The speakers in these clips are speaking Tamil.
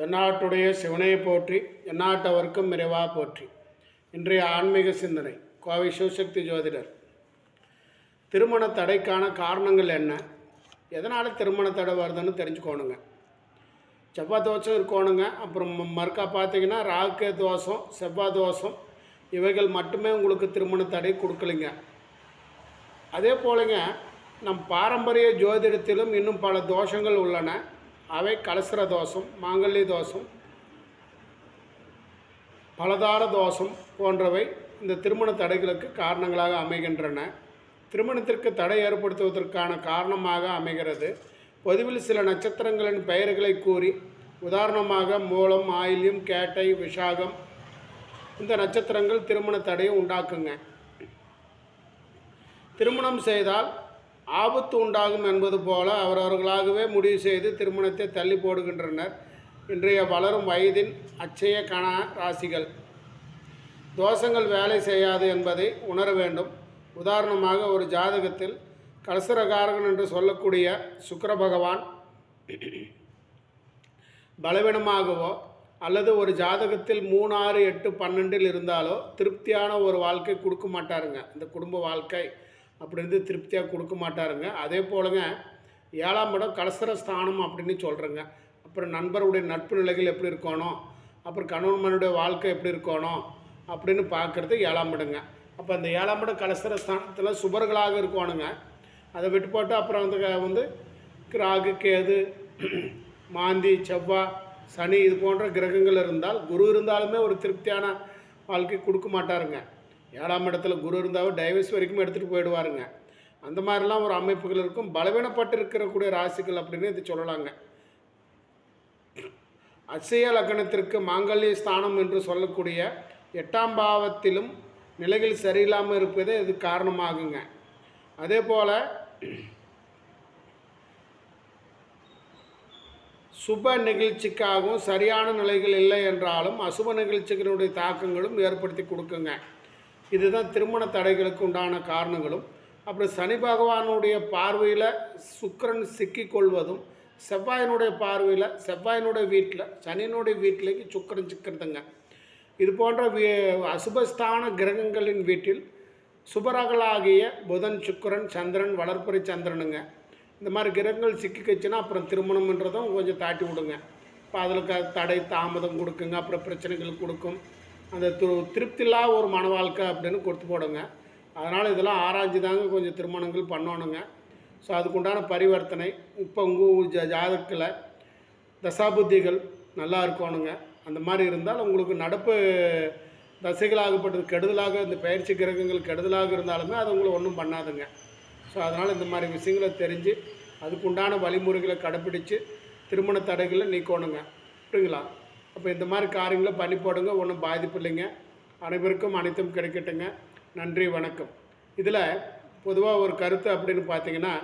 தென்னாட்டுடைய சிவனையை போற்றி எந்நாட்டவர்க்கும் நிறைவா போற்றி. இன்றைய ஆன்மீக சிந்தனை கோவை சிவசக்தி ஜோதிடர். திருமண தடைக்கான காரணங்கள் என்ன? எதனால் திருமண தடை வருதுன்னு தெரிஞ்சுக்கோணுங்க. செவ்வாய் தோஷம் இருக்கணுங்க. அப்புறம் மறுக்கா பார்த்தீங்கன்னா ராகு தோஷம் செவ்வாய் தோஷம் இவைகள் மட்டுமே உங்களுக்கு திருமண தடை கொடுக்கலைங்க. அதே போலங்க நம் பாரம்பரிய ஜோதிடத்திலும் இன்னும் பல தோஷங்கள் உள்ளன. அவை கலசர தோஷம் மாங்கல்ய தோஷம் பலதார தோஷம் போன்றவை இந்த திருமண தடைகளுக்கு காரணங்களாக அமைகின்றன. திருமணத்திற்கு தடை ஏற்படுத்துவதற்கான காரணமாக அமைகிறது. பொதுவில் சில நட்சத்திரங்களின் பெயர்களை கூறி உதாரணமாக மூலம் ஆயில்யம் கேட்டை விஷாகம் இந்த நட்சத்திரங்கள் திருமண தடையை உண்டாக்குங்க. திருமணம் செய்தால் ஆபத்து உண்டாகும் என்பது போல அவரவர்களாகவே முடிவு செய்து திருமணத்தை தள்ளி போடுகின்றனர். இன்றைய வளரும் வயதின் அச்சய கண ராசிகள் தோஷங்கள் வேலை செய்யாது என்பதை உணர வேண்டும். உதாரணமாக ஒரு ஜாதகத்தில் கலசரகாரகன் என்று சொல்லக்கூடிய சுக்கர பகவான் பலவீனமாகவோ அல்லது ஒரு ஜாதகத்தில் மூணு ஆறு எட்டு பன்னெண்டில் இருந்தாலோ திருப்தியான ஒரு வாழ்க்கை கொடுக்க மாட்டாருங்க. இந்த குடும்ப வாழ்க்கை அப்படின்னு திருப்தியாக கொடுக்க மாட்டாருங்க. அதே போலங்க ஏழாம் இடம் கலசர ஸ்தானம் அப்படின்னு சொல்கிறேங்க அப்புறம் நண்பருடைய நட்பு நிலைகள் எப்படி இருக்கணும்? அப்புறம் கணவன்மனுடைய வாழ்க்கை எப்படி இருக்கணும்? அப்படின்னு பார்க்குறது ஏழாம் இடங்க. அப்போ அந்த ஏழாம் இடம் கலசர ஸ்தானத்தில் சுபர்களாக இருக்கணுங்க அதை விட்டு போட்டு அப்புறம் வந்து வந்து ராகு கேது மாந்தி செவ்வாய் சனி இது போன்ற கிரகங்கள் இருந்தால் குரு இருந்தாலுமே ஒரு திருப்தியான வாழ்க்கை கொடுக்க மாட்டாருங்க. ஏழாம் இடத்துல குரு இருந்தாலும் டைவர்ஸ் வரைக்கும் எடுத்துகிட்டு போயிடுவாருங்க. அந்த மாதிரிலாம் ஒரு அமைப்புகள் இருக்கும். பலவீனப்பட்டு இருக்கக்கூடிய ராசிகள் அப்படின்னு இது சொல்லலாங்க. அசைய லக்னத்திற்கு மாங்கல்ய ஸ்தானம் என்று சொல்லக்கூடிய எட்டாம் பாவத்திலும் நிலைகள் சரியில்லாமல் இருப்பதே இது காரணமாகுங்க. அதே போல் சுப நிகழ்ச்சிக்காகவும் சரியான நிலைகள் இல்லை என்றாலும் அசுப நிகழ்ச்சிகளுடைய தாக்கங்களும் ஏற்படுத்தி கொடுக்குங்க. இதுதான் திருமண தடைகளுக்கு உண்டான காரணங்களும். அப்புறம் சனி பகவானுடைய பார்வையில் சுக்கிரன் சிக்கிக்கொள்வதும் செவ்வாயினுடைய பார்வையில் செவ்வாயினுடைய வீட்டில் சனியினுடைய வீட்டிலேக்கு சுக்கரன் சிக்கிறதுங்க. இது போன்ற அசுபஸ்தான கிரகங்களின் வீட்டில் சுபரகளாகிய புதன் சுக்கரன் சந்திரன் வளர்ப்புரை சந்திரனுங்க. இந்த மாதிரி கிரகங்கள் சிக்கிக்கிச்சுன்னா அப்புறம் திருமணம்ன்றதும் கொஞ்சம் தாட்டி விடுங்க. இப்போ அதில் க தடை தாமதம் கொடுக்குங்க அப்புறம் பிரச்சனைகள் கொடுக்கும். அந்த து திருப்தில்லா ஒரு மன வாழ்க்கை அப்படின்னு கொடுத்து போடுங்க. அதனால் இதெல்லாம் ஆராய்ஞ்சு தாங்க கொஞ்சம் திருமணங்கள் பண்ணணுங்க ஸோ அதுக்குண்டான பரிவர்த்தனை. இப்போ உங்கள் ஜா ஜாதகத்தில் தசாபுத்திகள் நல்லா இருக்கணுங்க அந்த மாதிரி இருந்தால் உங்களுக்கு நடப்பு தசைகளாகப்பட்டது கெடுதலாக இந்த பயிற்சி கிரகங்கள் கெடுதலாக இருந்தாலுமே அது உங்களை ஒன்றும் பண்ணாதுங்க. ஸோ அதனால் இந்த மாதிரி விஷயங்களை தெரிஞ்சு அதுக்குண்டான வழிமுறைகளை கடைப்பிடித்து திருமண தடைகளை நீக்கணுங்க. புரியுங்களா அப்போ இந்த மாதிரி காரியங்களை பண்ணி போடுங்க ஒன்றும் பாதிப்பு இல்லைங்க. அனைவருக்கும் அனைத்தும் கிடைக்கட்டுங்க. நன்றி வணக்கம். இதில் பொதுவாக ஒரு கருத்து அப்படின்னு பார்த்தீங்கன்னா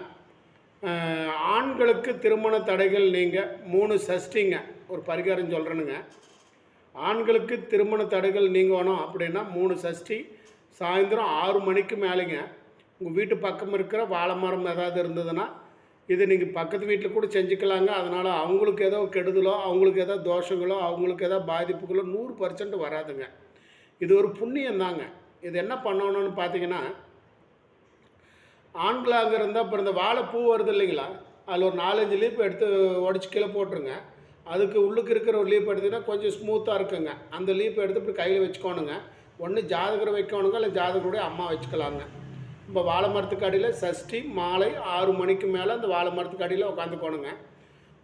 ஆண்களுக்கு திருமண தடைகள் நீங்கள் மூணு சஷ்டிங்க. ஒரு பரிகாரம் சொல்கிறேனுங்க ஆண்களுக்கு திருமண தடைகள் நீங்கள் வேணும் அப்படின்னா மூணு சஷ்டி சாயந்தரம் ஆறு மணிக்கு மேலேங்க. உங்கள் வீட்டு பக்கம் இருக்கிற வாழை மரம் ஏதாவது இருந்ததுன்னா இது நீங்கள் பக்கத்து வீட்டில் கூட செஞ்சுக்கலாங்க. அதனால் அவங்களுக்கு ஏதோ கெடுதலோ அவங்களுக்கு ஏதோ தோஷங்களோ அவங்களுக்கு ஏதோ பாதிப்புகளோ நூறு பர்சன்ட் வராதுங்க. இது ஒரு புண்ணியம் தாங்க இது என்ன பண்ணணும்னு பார்த்தீங்கன்னா ஆண்களாக இருந்தால் அப்புறம் இந்த வாழைப்பூ வருது இல்லைங்களா? அதில் ஒரு நாலஞ்சு லீப் எடுத்து உடச்சி கீழே போட்டுருங்க. அதுக்கு உள்ளுக்கு இருக்கிற ஒரு லீப் எடுத்தீங்கன்னா கொஞ்சம் ஸ்மூத்தாக இருக்குங்க. அந்த லீப் எடுத்து இப்படி கையில் வச்சுக்கோணுங்க. ஒன்று ஜாதகரை வைக்கணுங்க இல்லை ஜாதகருடைய அம்மா வச்சுக்கலாங்க. இப்போ வாழை மரத்துக்கு அடியில் சஷ்டி மாலை ஆறு மணிக்கு மேலே அந்த வாழை மரத்துக்கு அடியில் உட்காந்துக்கோணுங்க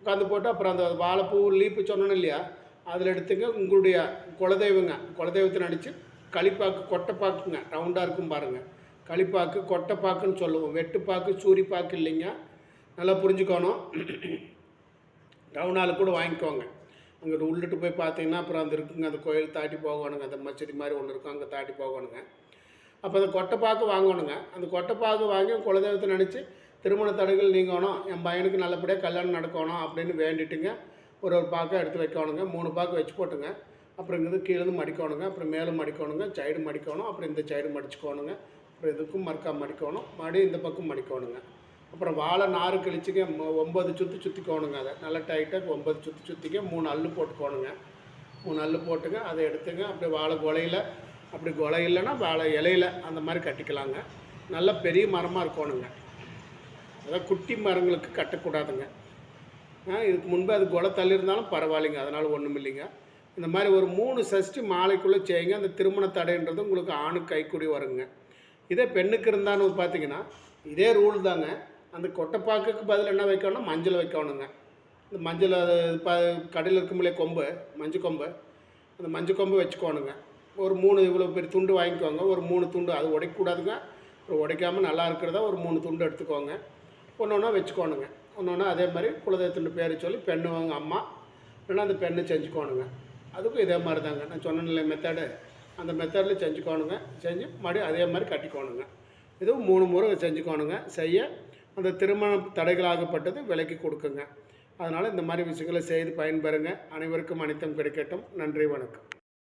உட்காந்து போட்டு அப்புறம் அந்த வாழைப்பூ லீப்பு சொன்னோன்னு இல்லையா? அதில் எடுத்துங்க. உங்களுடைய குலதெய்வங்க குலதெய்வத்தை நடித்து களிப்பாக்கு கொட்டைப்பாக்குங்க. ரவுண்டாக இருக்கும் பாருங்கள் களிப்பாக்கு கொட்டைப்பாக்குன்னு சொல்லுவோம். வெட்டுப்பாக்கு சூரிப்பாக்கு இல்லைங்க. நல்லா புரிஞ்சுக்கணும். ரவுண்டால் கூட வாங்கிக்கோங்க. அங்கே உள்ளிட்டு போய் பார்த்தீங்கன்னா அப்புறம் அந்த இருக்குங்க. அந்த கோயில் தாட்டி போகணுங்க. அந்த மச்சடி மாதிரி ஒன்று இருக்கும். அங்கே தாட்டி போகணுங்க. அப்போ அந்த கொட்டைப்பாக்கு வாங்கணுங்க. அந்த கொட்டைப்பாக்கு வாங்கி குலதெய்வத்தை நினச்சி திருமண தடைகள் நீங்கணும் என் பையனுக்கு நல்லபடியாக கல்யாணம் நடக்கணும் அப்படின்னு வேண்டிட்டுங்க ஒரு ஒரு பாக்கை எடுத்து வைக்கணுங்க. மூணு பாக்கு வச்சு போட்டுங்க. அப்புறம் இங்கேருந்து கீழே மடிக்கணுங்க. அப்புறம் மேலும் மடிக்கணுங்க. சைடு மடிக்கணும். அப்புறம் இந்த சைடு மடிச்சுக்கோணுங்க. அப்புறம் இதுக்கும் மறுக்கா மடிக்கணும். மடி இந்த பக்கம் மடிக்கணுங்க. அப்புறம் வாழை நாறு கழிச்சுக்க ஒம்பது சுற்றி சுற்றிக்கோணுங்க அதை. நல்லா டைட்டாக ஒம்பது சுற்றி சுற்றிக்க மூணு அல்லு போட்டுக்கோணுங்க. மூணு அல்லு போட்டுங்க. அதை எடுத்துங்க. அப்படியே வாழை குலையில் அப்படி குலை இல்லைன்னா வாழை இலையில அந்த மாதிரி கட்டிக்கலாங்க. நல்ல பெரிய மரமாக இருக்கணுங்க. அதான் குட்டி மரங்களுக்கு கட்டக்கூடாதுங்க. ஆ, இதுக்கு முன்பு அது குலை தள்ளியிருந்தாலும் பரவாயில்லைங்க. அதனால் ஒன்றும் இல்லைங்க. இந்த மாதிரி ஒரு மூணு சஷ்டி மாலைக்குள்ளே செய்யுங்க. அந்த திருமண தடைன்றது உங்களுக்கு ஆணுக்கு கைக்கூடி வருங்க. இதே பெண்ணுக்கு இருந்தான்னு பார்த்தீங்கன்னா இதே ரூல் தாங்க. அந்த கொட்டைப்பாக்குக்கு பதில் என்ன வைக்கணும்னா மஞ்சள் வைக்கணுங்க. இந்த மஞ்சள் அது ப கடையில் இருக்குமில்லையே கொம்பு மஞ்சள் கொம்பு. அந்த மஞ்சள் கொம்பு வச்சுக்கோணுங்க. ஒரு மூணு இவ்வளோ பெரிய துண்டு வாங்கிக்கோங்க. ஒரு மூணு துண்டு அது உடைக்கக்கூடாதுங்க. அப்புறம் உடைக்காமல் நல்லா இருக்கிறதா ஒரு மூணு துண்டு எடுத்துக்கோங்க. ஒன்று ஒன்றா வச்சுக்கோணுங்க. ஒன்று ஒன்றா அதே மாதிரி குலதெய்வத்தின் பேரை சொல்லி பெண்ணு வாங்க அம்மா. இல்லைன்னா அந்த பெண்ணு செஞ்சுக்கோணுங்க. அதுக்கும் இதே மாதிரி தாங்க நான் சொன்னேன்ல மெத்தடு அந்த மெத்தடில் செஞ்சுக்கோணுங்க. செஞ்சு மறுபடியும் அதே மாதிரி கட்டிக்கோணுங்க. இதுவும் மூணு முறை செஞ்சுக்கோணுங்க. செய்ய அந்த திருமண தடைகளாகப்பட்டது விலைக்கு கொடுக்குங்க. அதனால் இந்த மாதிரி விஷயங்களை செய்து பயன்பெறுங்க. அனைவருக்கும் அனைத்தும் கிடைக்கட்டும். நன்றி வணக்கம்.